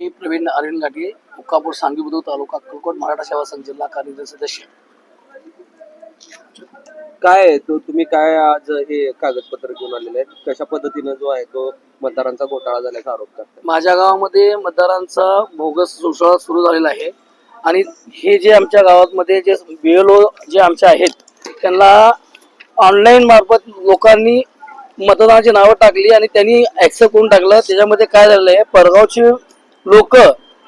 मी प्रवीण अरविंद घाटे मुक्कापूर सांगवी बुद्रुक तालुका अक्कलकोट मराठा सेवा संघ जिल्हा कार्यकारी सदस्य. काय तो तुम्ही काय आज हे कागदपत्र घेऊन आलेले आहेत? कशा पद्धतीनं जो आहे तो मतदारांचा घोटाळा झाल्याचा आरोप करतात माझ्या गावामध्ये मतदारांचा बोगस सोहळा सुरू झालेला आहे. आणि हे जे आमच्या गावामध्ये जे बीएलओ जे आमचे आहेत त्यांना ऑनलाईन मार्फत लोकांनी मतदानाची नावं टाकली आणि त्यांनी ऍक्सेप्ट करून टाकलं. त्याच्यामध्ये काय झालेलं आहे? परगावचे लोक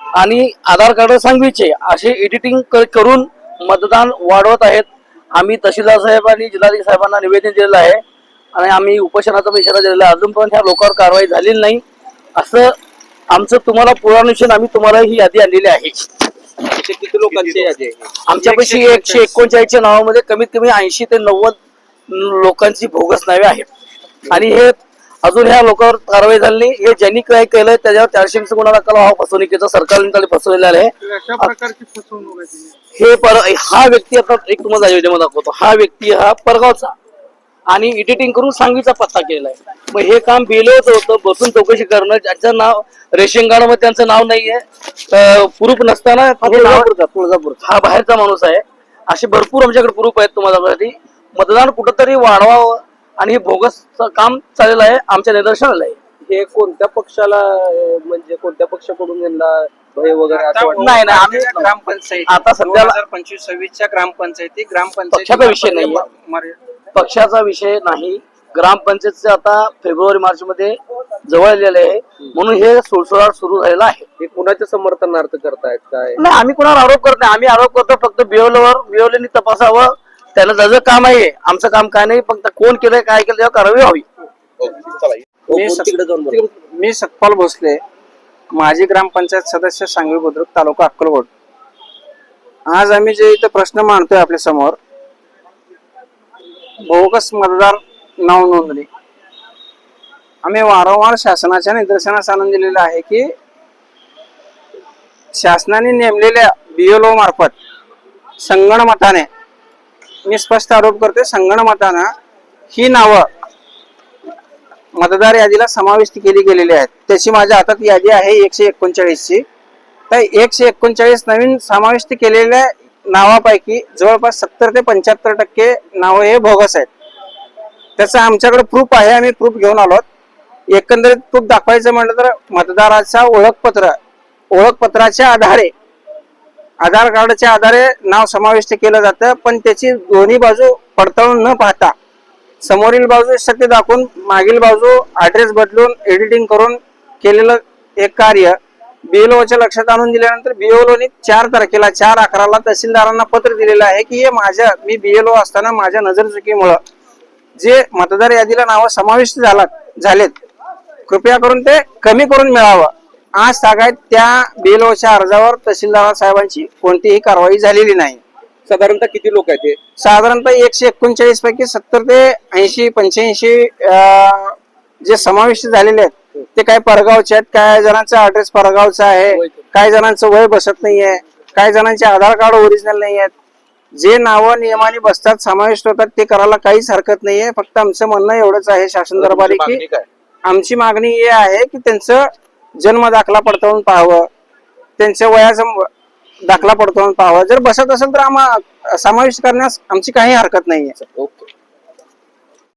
आणि आधार कार्ड सांगवीचे असे एडिटिंग करून मतदान वाढवत आहेत. आम्ही तहसीलदार साहेब आणि जिल्हाधिकारी साहेबांना निवेदन दिलेलं आहे. आणि आम्ही उपोषणाचा इशारा दिलेला आहे. अजून पण ह्या लोकांवर कारवाई झालेली नाही. असं आमचं तुम्हाला पुरानुसार आम्ही तुम्हाला ही यादी आणलेली आहे. किती लोकांची यादी आहे? आमच्यापाशी एकशे एकोणचाळीसच्या नावामध्ये कमीत कमी ऐंशी ते नव्वद लोकांची बोगस नावे आहेत. आणि हे अजून ह्या लोकांवर कारवाई झाली हे ज्यांनी काय केलं त्याच्यावर चारशे वीस गुन्हा दाखल हा फसवणुकीचा सरकारने त्याला फसवलेला आहे. हे पर हा व्यक्ती आता एक तुम्हाला व्हिडिओ दाखवतो. हा व्यक्ती हा परगावचा आणि एडिटिंग करून सांगवीचा पत्ता केलेला आहे मग हे काम बिलोच होतं. बसून चौकशी करणं. ज्याचं नाव रेशन कार्डमध्ये त्यांचं नाव नाहीये. प्रूफ नसताना हे तुळजापूर हा बाहेरचा माणूस आहे. असे भरपूर आमच्याकडे प्रूफ आहेत तुम्हाला. मतदान कुठंतरी वाढवावं. आणि हे बोगस काम चाललेलं आहे आमच्या निदर्शनाला आहे. हे कोणत्या पक्षाला अं, म्हणजे कोणत्या पक्षाकडून यांना भय वगैरे असं नाही नाही आम्ही ग्रामपंचायत. आता सध्याला पंचवीस सव्वीसच्या ग्रामपंचायती पक्षाचा विषय नाहीये. पक्षाचा विषय नाही. ग्रामपंचायतचे आता फेब्रुवारी मार्च मध्ये जवळ आलेले आहे. म्हणून हे सुळसुळाट सुरू झालेला आहे. हे कुणाच्या समर्थनार्थ करतायत? काय? नाही आम्ही कोणावर आरोप करत नाही. आम्ही आरोप करतो फक्त बिओलवर बिओलीने तपासावं. त्याला जसं काम आहे आमचं काम काय नाही फक्त कोण केलंय काय केलं त्यावर कारवाई व्हावी. हो, मी बोल तिकडे जाऊन बोला. मी सतपाल भोसले माजी ग्रामपंचायत सदस्य सांगवी बुद्रुक तालुका अक्कलकोट. आज आम्ही जे इथं प्रश्न मांडतोय आपल्यासमोर बोगस मतदार नाव नोंदणी. आम्ही वारंवार शासनाच्या निदर्शनास आणून दिलेलं आहे की शासनाने नेमलेल्या बीएलओ मार्फत संगणमताने मी स्पष्ट आरोप करते संगणमतानं ही नावं मतदार यादीला समाविष्ट केली गेलेली आहेत. त्याची माझ्या हातात यादी आहे एकशे एकोणचाळीस ची तर एकशे एकोणचाळीस नवीन समाविष्ट केलेल्या नावापैकी जवळपास सत्तर ते पंच्याहत्तर टक्के नावं हे बोगस आहेत. त्याचा आमच्याकडे प्रूफ आहे आम्ही प्रूफ घेऊन आलो एकंदरीत प्रूफ दाखवायचं म्हटलं तर मतदाराचा ओळखपत्र ओळखपत्राच्या आधारे आधार कार्डच्या आधारे नाव समाविष्ट केलं जातं पण त्याची दोन्ही बाजू पडताळून न पाहता समोरील बाजू सत्य दाखवून मागील बाजू ऍड्रेस बदलून एडिटिंग करून केलेलं एक कार्य बीएलओच्या लक्षात आणून दिल्यानंतर बीएलओने चार तारखेला चार अकराला तहसीलदारांना पत्र दिलेलं आहे की हे माझ्या मी बीएलओ असताना माझ्या नजर चुकीमुळं जे मतदार यादीला नावं समाविष्ट झाला झालेत कृपया करून ते कमी करून मिळावं. आज तागायत त्या बीएलओच्या अर्जावर तहसीलदार साहेबांची कोणतीही कारवाई झालेली नाही. साधारणतः किती लोक आहेत हे? साधारणतः एकशे एकोणचाळीस पैकी सत्तर ते ऐंशी पंच्याऐंशी जे समाविष्ट झालेले आहेत ते काही परगावचे आहेत काही जणांचा ऍड्रेस परगावचा आहे काही जणांचं वय बसत नाहीये काही जणांचे आधार कार्ड ओरिजिनल नाही आहेत. जे नावं नियमाने बसतात समाविष्ट होतात ते करायला काहीच हरकत नाहीये. फक्त आमचं म्हणणं एवढंच आहे शासन दरबारी मागणी की काय? आमची मागणी ही आहे की त्यांचं जन्म दाखला पडताळून पाहावं. त्यांच्या वयाचा दाखला पडताळून पाहावं. जर बसत असेल तर आम्हा समाविष्ट करण्यास आमची काही हरकत नाही आहे ओके.